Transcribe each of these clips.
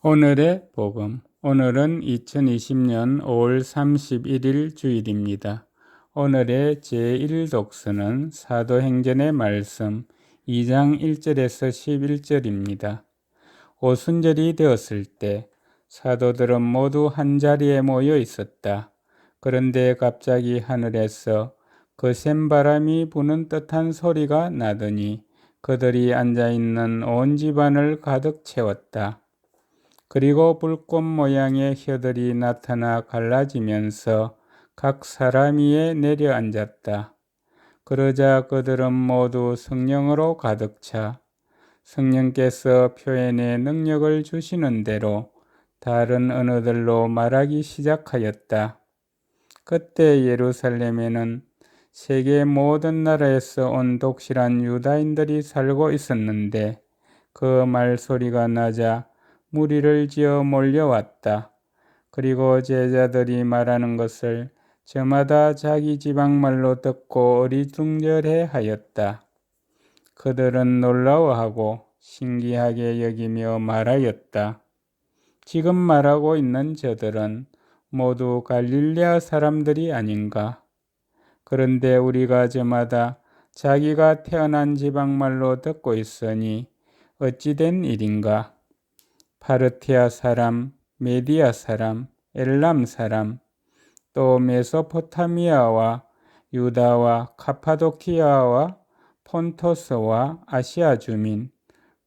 오늘의 복음. 오늘은 2020년 5월 31일 주일입니다. 오늘의 제1독서는 사도행전의 말씀 2장 1절에서 11절입니다. 오순절이 되었을 때 사도들은 모두 한 자리에 모여 있었다. 그런데 갑자기 하늘에서 거센 바람이 부는 듯한 소리가 나더니 그들이 앉아 있는 온 집안을 가득 채웠다. 그리고 불꽃 모양의 혀들이 나타나 갈라지면서 각 사람 위에 내려앉았다. 그러자 그들은 모두 성령으로 가득 차 성령께서 표현의 능력을 주시는 대로 다른 언어들로 말하기 시작하였다. 그때 예루살렘에는 세계 모든 나라에서 온 독실한 유다인들이 살고 있었는데 그 말소리가 나자 무리를 지어 몰려왔다. 그리고 제자들이 말하는 것을 저마다 자기 지방말로 듣고 어리둥절해 하였다. 그들은 놀라워하고 신기하게 여기며 말하였다. 지금 말하고 있는 저들은 모두 갈릴레아 사람들이 아닌가? 그런데 우리가 저마다 자기가 태어난 지방말로 듣고 있으니 어찌된 일인가? 파르티아 사람, 메디아 사람, 엘람 사람, 또 메소포타미아와 유다와 카파도키아와 폰토스와 아시아 주민,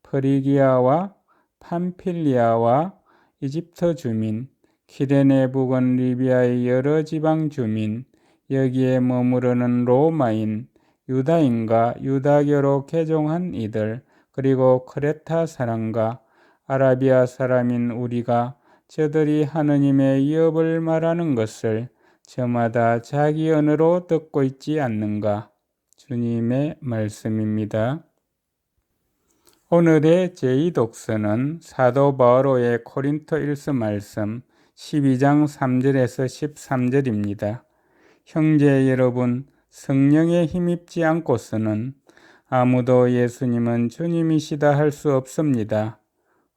프리기아와 판필리아와 이집트 주민, 키레네 북은 리비아의 여러 지방 주민, 여기에 머무르는 로마인, 유다인과 유다교로 개종한 이들, 그리고 크레타 사람과 아라비아 사람인 우리가 저들이 하느님의 위협을 말하는 것을 저마다 자기 언어로 듣고 있지 않는가? 주님의 말씀입니다. 오늘의 제2독서는 사도 바오로의 코린토 1서 말씀 12장 3절에서 13절입니다. 형제 여러분, 성령에 힘입지 않고서는 아무도 예수님은 주님이시다 할 수 없습니다.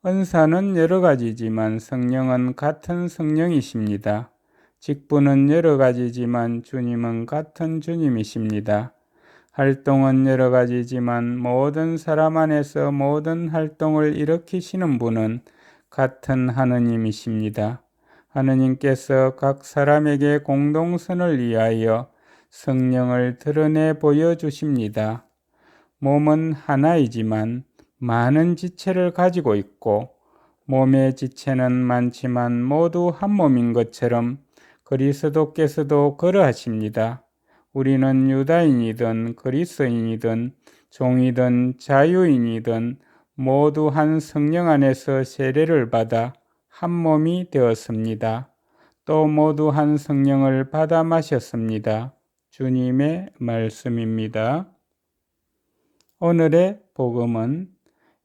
은사는 여러 가지지만 성령은 같은 성령이십니다. 직분은 여러 가지지만 주님은 같은 주님이십니다. 활동은 여러 가지지만 모든 사람 안에서 모든 활동을 일으키시는 분은 같은 하느님이십니다. 하느님께서 각 사람에게 공동선을 위하여 성령을 드러내 보여주십니다. 몸은 하나이지만 많은 지체를 가지고 있고 몸의 지체는 많지만 모두 한 몸인 것처럼 그리스도께서도 그러하십니다. 우리는 유다인이든 그리스인이든 종이든 자유인이든 모두 한 성령 안에서 세례를 받아 한 몸이 되었습니다. 또 모두 한 성령을 받아 마셨습니다. 주님의 말씀입니다. 오늘의 복음은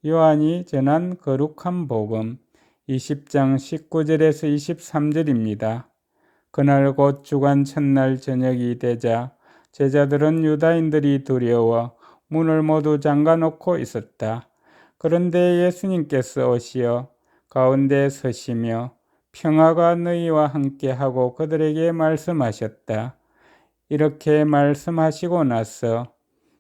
요한이 전한 거룩한 복음 20장 19절에서 23절입니다. 그날 곧 주간 첫날 저녁이 되자 제자들은 유다인들이 두려워 문을 모두 잠가 놓고 있었다. 그런데 예수님께서 오시어 가운데 서시며 평화가 너희와 함께 하고 그들에게 말씀하셨다. 이렇게 말씀하시고 나서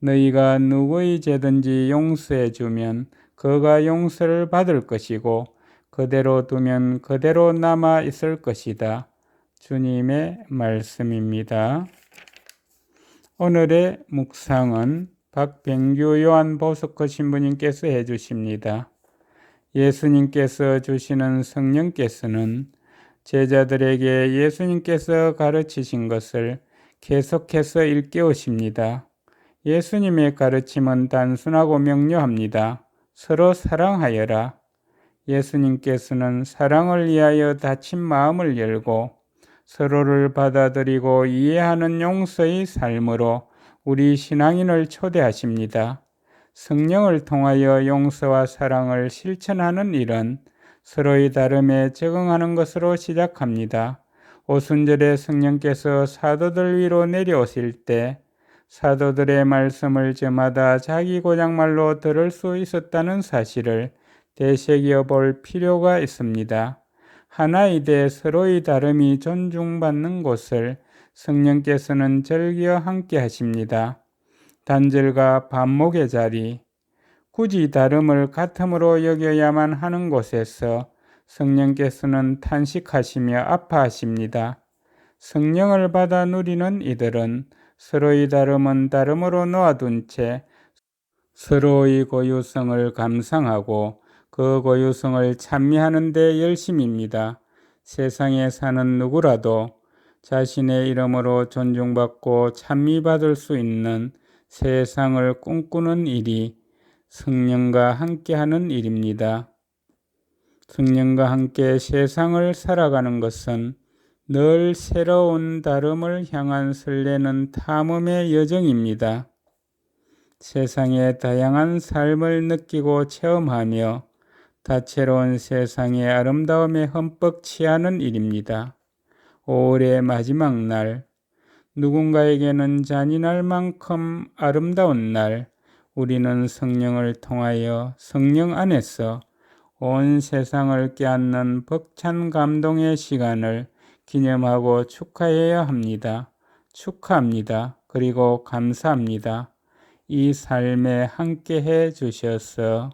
너희가 누구의 죄든지 용서해 주면 그가 용서를 받을 것이고 그대로 두면 그대로 남아 있을 것이다. 주님의 말씀입니다. 오늘의 묵상은 박병규 요한 보스커 신부님께서 해 주십니다. 예수님께서 주시는 성령께서는 제자들에게 예수님께서 가르치신 것을 계속해서 일깨우십니다. 예수님의 가르침은 단순하고 명료합니다. 서로 사랑하여라. 예수님께서는 사랑을 위하여 닫힌 마음을 열고 서로를 받아들이고 이해하는 용서의 삶으로 우리 신앙인을 초대하십니다. 성령을 통하여 용서와 사랑을 실천하는 일은 서로의 다름에 적응하는 것으로 시작합니다. 오순절에 성령께서 사도들 위로 내려오실 때 사도들의 말씀을 저마다 자기 고장말로 들을 수 있었다는 사실을 되새겨 볼 필요가 있습니다. 대해 서로의 다름이 존중받는 곳을 성령께서는 즐겨 함께 하십니다. 단절과 반목의 자리, 굳이 다름을 같음으로 여겨야만 하는 곳에서 성령께서는 탄식하시며 아파하십니다. 성령을 받아 누리는 이들은 서로의 다름은 다름으로 놓아둔 채 서로의 고유성을 감상하고 그 고유성을 찬미하는 데 열심입니다. 세상에 사는 누구라도 자신의 이름으로 존중받고 찬미받을 수 있는 세상을 꿈꾸는 일이 성령과 함께하는 일입니다. 성령과 함께 세상을 살아가는 것은 늘 새로운 다름을 향한 설레는 탐험의 여정입니다. 세상의 다양한 삶을 느끼고 체험하며 다채로운 세상의 아름다움에 흠뻑 취하는 일입니다. 5월의 마지막 날, 누군가에게는 잔인할 만큼 아름다운 날, 우리는 성령을 통하여 성령 안에서 온 세상을 깨닫는 벅찬 감동의 시간을 기념하고 축하해야 합니다. 축하합니다. 그리고 감사합니다. 이 삶에 함께 해 주셔서